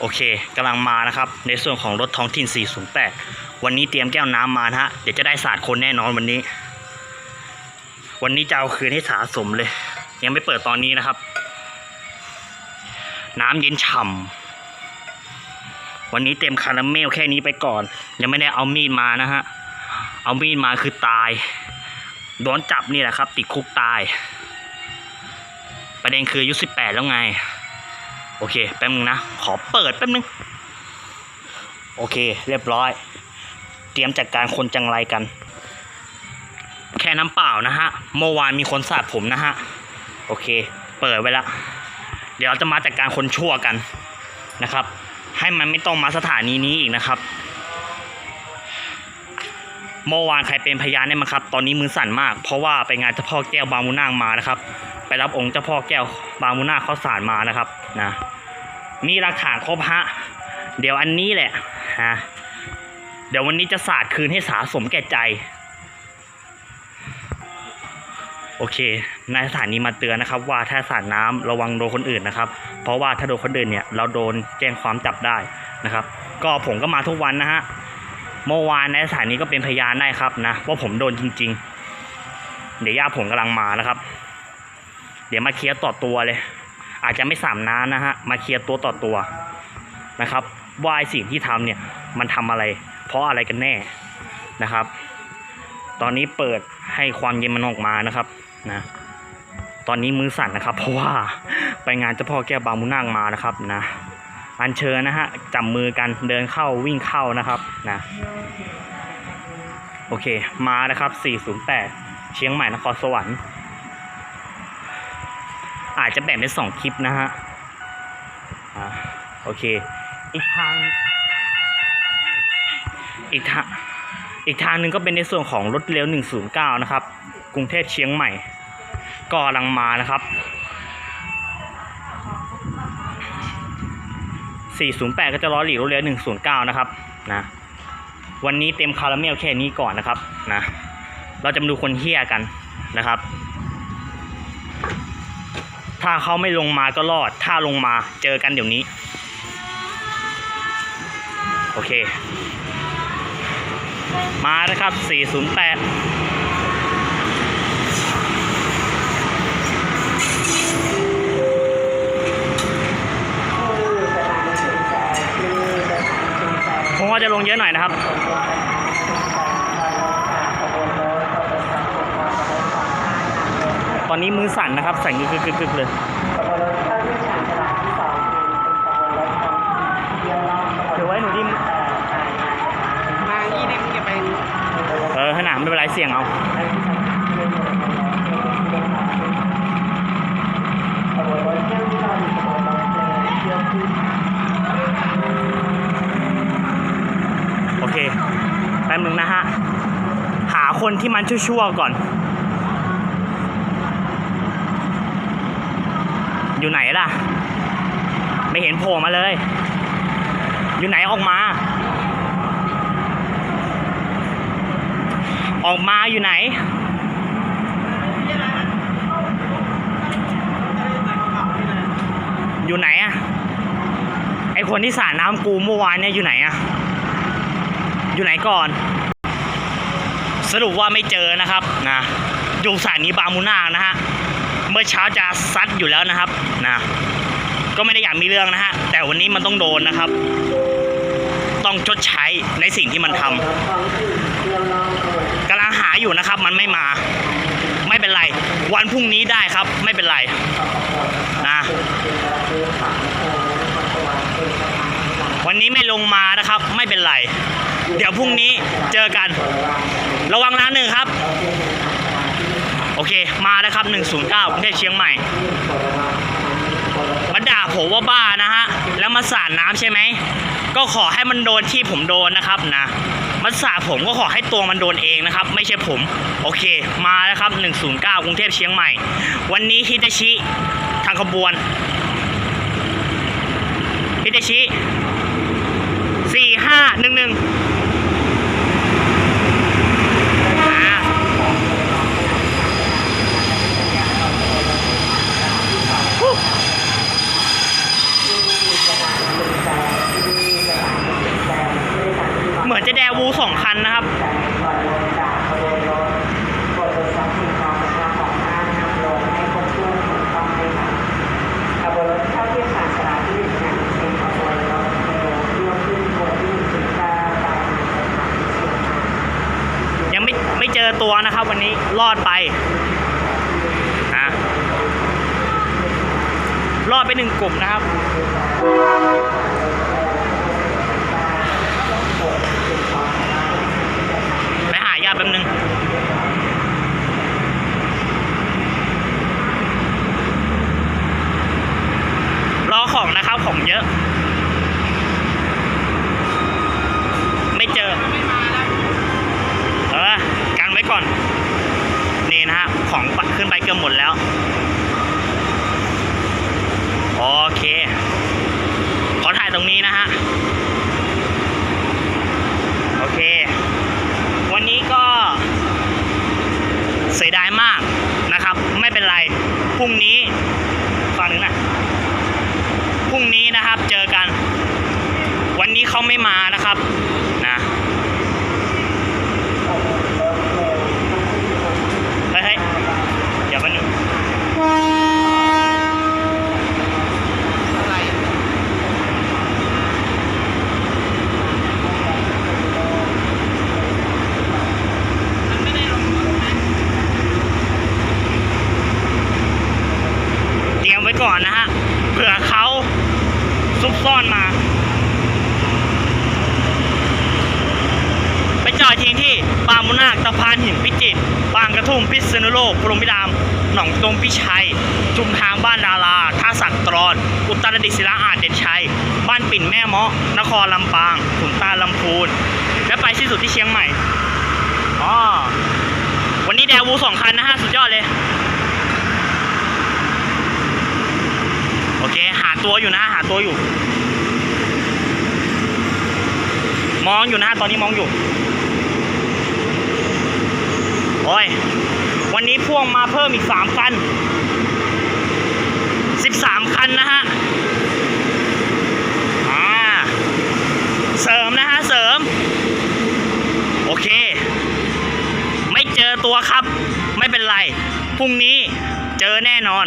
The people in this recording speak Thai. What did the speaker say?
โอเคกำลังมานะครับในส่วนของรถท้องถิ่น 408 วันนี้เตรียมแก้วน้ำมานะฮะ เดี๋ยวจะได้สาดคนแน่นอนวันนี้ วันนี้จะเอาคืนให้สาสมเลย ยังไม่เปิดตอนนี้นะครับ น้ำเย็นฉ่ำวันนี้เต็มคาราเมลแค่นี้ไปก่อน ยังไม่ได้เอามีดมานะฮะ เอามีดมาคือตายโดนจับนี่แหละครับ ติดคุกตาย ประเด็นคืออายุสิบแปดแล้วไง โอเค แป๊บนึงนะ ขอเปิดแป๊บนึง โอเค เรียบร้อย เตรียมจัดการคนจังไรกัน แค่น้ำเปล่านะฮะ เมื่อวานมีคนสาดผมนะฮะ โอเค เปิดไว้แล้วเดี๋ยวเราจะมาจัดการคนชั่วกันนะครับ ให้มันไม่ต้องมาสถานีนี้อีกนะครับ เมื่อวานใครเป็นพยานได้มั้งครับ ตอนนี้มือสั่นมาก เพราะว่าไปงานเจ้าพ่อแก้วบางมุนางมานะครับ ไปรับองค์เจ้าพ่อแก้วบางมุนาเขาสารมานะครับนะมีหลักฐานครบฮะเดี๋ยวอันนี้แหละฮะเดี๋ยววันนี้จะสาดคืนให้สาสมแก่ใจ โอเค นายสถานีมาเตือนนะครับ ว่าถ้าสาดน้ำระวังโดนคนอื่นนะครับ เพราะว่าถ้าโดนคนอื่นเนี่ย เราโดนแจ้งความจับได้นะครับ ก็ผมก็มาทุกวันนะฮะเมื่อวานในสถานีก็เป็นพยานได้ครับนะว่าผมโดนจริง ๆ เดี๋ยวญาติผมกำลังมานะครับ เดี๋ยวมาเคลียร์ต่อตัวเลย อาจจะไม่สามน้านะฮะ มาเคลียร์ตัวต่อตัวนะครับ ว่าไอสิ่งที่ทำเนี่ยมันทำอะไร เพราะอะไรกันแน่นะครับ ตอนนี้เปิดให้ความเย็นมันออกมานะครับนะตอนนี้มือสั่นนะครับ เพราะว่าไปงานเจ้าพ่อแก้วบางมุนางมานะครับนะอัญเชิญนะฮะจับมือกันเดินเข้าวิ่งเข้านะครับนะโอเคมานะครับ 408 เชียงใหม่นครสวรรค์ อาจจะแบ่งเป็นสองคลิปนะฮะโอเค อีกทาง อีกทางอีกทางหนึ่งก็เป็นในส่วนของรถเร็ว 109 นะครับ กรุงเทพเชียงใหม่ ก็กำลังมานะครับ 408 ก็จะล้อหลีกรถเร็ว 109 นะครับนะวันนี้เต็มคาราเมลแค่นี้ก่อนนะครับนะเราจะมาดูคนเฮี้ยกันนะครับ ถ้าเขาไม่ลงมาก็รอด ถ้าลงมาเจอกันเดี๋ยวนี้ โอเค มานะครับ 408 ผมว่าจะลงเยอะหน่อยนะครับ ต อนนี้มือสั่นนะครับ สั่นกึกๆๆเลยถือไว้หนูดิมมานี่เนี่ยมึงอย่าไปเออขนาดไม่เป็นไรเสี่ยงเอาโอเคแป๊บนึงนะฮะ หาคนที่มันชั่วๆก่อน อยู่ไหนล่ะ ไม่เห็นโผล่มาเลย อยู่ไหนออกมา ออกมาอยู่ไหน อยู่ไหนอะไอคนที่สาดน้ำกูเมื่อวานเนี่ยอยู่ไหนอะอยู่ไหนก่อน สรุปว่าไม่เจอนะครับนะอยู่สถานี้บางมูนานะฮะ มื่อเช้าจะซัดอยู่แล้วนะครับนะก็ไม่ได้อยากมีเรื่องนะฮะแต่วันนี้มันต้องโดนนะครับ ต้องชดใช้ในสิ่งที่มันทำกำลังหาอยู่นะครับ มันไม่มา ไม่เป็นไร วันพรุ่งนี้ได้ครับ ไม่เป็นไรนะวันนี้ไม่ลงมานะครับ ไม่เป็นไร เดี๋ยวพรุ่งนี้เจอกัน ระวังร้านหนึ่งครับ โอเค มานะครับ 109กรุงเทพเชียงใหม่มันด่าผมว่าบ้านะฮะ แล้วมาสาดน้ำใช่ไหม ก็ขอให้มันโดนที่ผมโดนนะครับนะ มันสาดผมก็ขอให้ตัวมันโดนเองนะครับ ไม่ใช่ผม โอเค มาแล้วครับ 109กรุงเทพเชียงใหม่ วันนี้ฮิตาชิทางขบวน ฮิตาชิ 4511ือนจะแดวูสองคันนะครับยังไม่ไม่เจอตัวนะครับ วันนี้รอดไปนะรอดไปหนึ่งกลุ่มนะครับ ไปหายาแป๊บนึง รอของนะครับของเยอะ ไม่เจอ ไม่มาแล้ว เออกันไว้ก่อน นี่นะฮะ ของปะขึ้นไปเกือบหมดแล้ว โอเค ขอถ่ายตรงนี้นะ ฮะ โอเค วันนี้ก็เสียดายมากนะครับ ไม่เป็นไร พรุ่งนี้ฟังหนึ่งนะ พรุ่งนี้นะครับเจอกัน วันนี้เขาไม่มานะครับนะ เฮ้ยเฮ้ยเดี๋ยวแป๊บนึง อะไรมันไม่ได้ลงรถนะ เตรียมไว้ก่อนนะฮะ เผื่อเขาซุกซ่อนมา ไปจอดทิ้งที่ปางมุนาคตะพานหินพิจิตรบางกระทุ่มพิษณุโลกพรหมพิรามหนองตรงพิชัยจุมทางบ้านดาราท่าสักตรอน อุตรดิตถ์ศิลาอาจเด่นชัย บ้านปิ่นแม่เมาะนครลำปางขุนตาลำพูน และไปที่สุดที่เชียงใหม่อ๋อวันนี้แดวูสองคันนะฮะ สุดยอดเลย โอเค หาตัวอยู่นะ หาตัวอยู่ มองอยู่นะ ตอนนี้มองอยู่ โอ้ย วันนี้พ่วงมาเพิ่มอีกสามคันสิบสามคันนะฮะอ่าเสริมนะฮะ เสริม โอเค ไม่เจอตัวครับ ไม่เป็นไร พรุ่งนี้เจอแน่นอน